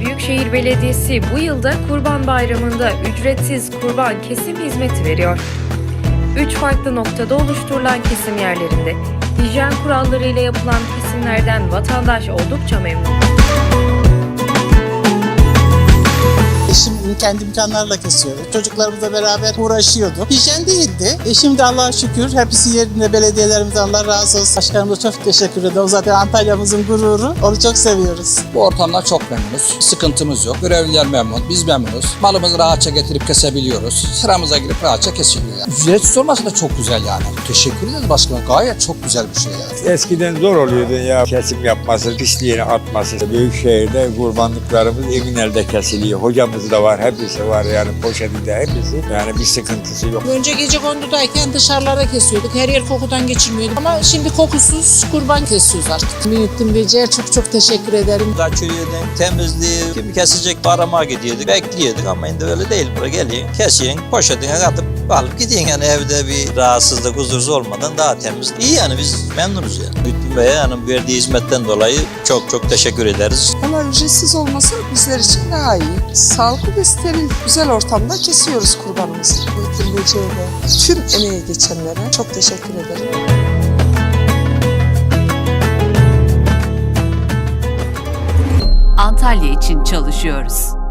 Büyükşehir Belediyesi bu yılda Kurban Bayramı'nda ücretsiz kurban kesim hizmeti veriyor. Üç farklı noktada oluşturulan kesim yerlerinde hijyen kurallarıyla yapılan kesimlerden vatandaş oldukça memnun. Eşim kendi imkanlarla kesiyordu. Çocuklarımızla beraber uğraşıyorduk. Hijyen değildi. Eşim de Allah'a şükür hepsi yerinde belediyelerimize Allah razı olsun. Başkanımıza çok teşekkür ederim. O zaten Antalya'mızın gururu. Onu çok seviyoruz. Bu ortamdan çok memnunuz. Sıkıntımız yok. Görevliler memnun, biz memnunuz. Malımızı rahatça getirip kesebiliyoruz. Sıramıza girip rahatça kesiliyor yani. Ücretsiz olması da çok güzel yani. Teşekkür ederiz başkanım. Gayet çok güzel bir şey yani. Eskiden zor oluyordu ya kesim yapması, pisliğini atması. Büyükşehir'de kurbanlıklarımız emin elde kesiliyor. Hocamız da var, hepsi var yani poşetinde hepsi. Yani bir sıkıntısı yok. Önce gece kondudayken dışarılara kesiyorduk. Her yer kokudan geçirmiyorduk. Ama şimdi kokusuz kurban kesiyoruz artık. Mühittin Beyci'ye çok çok teşekkür ederim. Kaçırıyorduk, temizliği, kim kesecek barama gidiyorduk, bekliyorduk ama şimdi öyle değil. Buraya geliyorsun, kesiyorsun, poşetine atıp alıp gidiyorsun yani evde bir rahatsızlık, huzursuz olmadan daha temiz. İyi yani biz memnunuz yani. Müttin Bey'e yani verdiği hizmetten dolayı çok çok teşekkür ederiz. Ama ücretsiz olması bizler için daha iyi. Sağlıklı ve steril, güzel ortamda kesiyoruz kurbanımızı. Böceğe de tüm emeğe geçenlere çok teşekkür ederim. Antalya için çalışıyoruz.